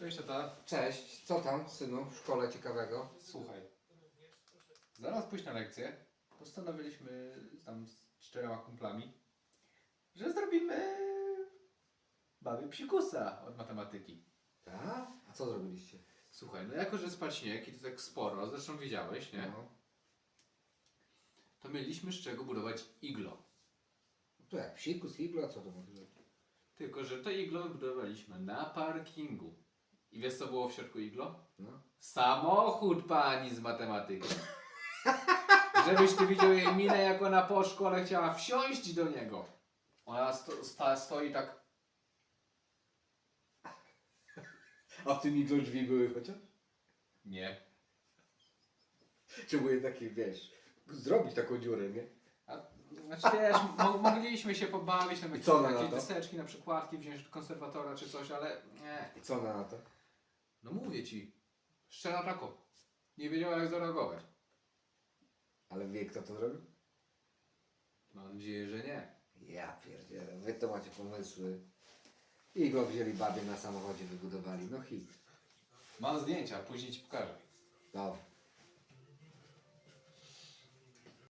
Cześć tata. Cześć, co tam, synu, w szkole ciekawego? Słuchaj. Zaraz pójść na lekcję. Postanowiliśmy tam z czterema kumplami, że zrobimy baby psikusa od matematyki. Tak? A co zrobiliście? Słuchaj, no jako, że spadł śnieg i to tak sporo, zresztą widziałeś, nie? No. To mieliśmy z czego budować iglo. To jak psikus, iglo, co to może być? Tylko, że to iglo budowaliśmy na parkingu. I wiesz co było w środku iglo? No. Samochód pani z matematyki. Żebyś ty widział jej minę, jak ona po szkole chciała wsiąść do niego. Ona sto, sta, stoi tak. A w tym iglo drzwi były chociaż? Nie. Czy były takie, wiesz, zrobić taką dziurę, nie? A, znaczy wiesz, mo, mogliśmy się pobawić, tam I co ona jakieś, na jakieś to? deseczki na przykładki, wziąć konserwatora czy coś, ale nie. I co ona na to? No mówię ci. Szczera tako. Nie wiedziała jak zareagować. Ale wie kto to zrobił? Mam nadzieję, że nie. Ja pierdzielę, wy to macie pomysły. Iglo wzięli babie na samochodzie, wybudowali, no hit. Mam zdjęcia, później ci pokażę. Dobra.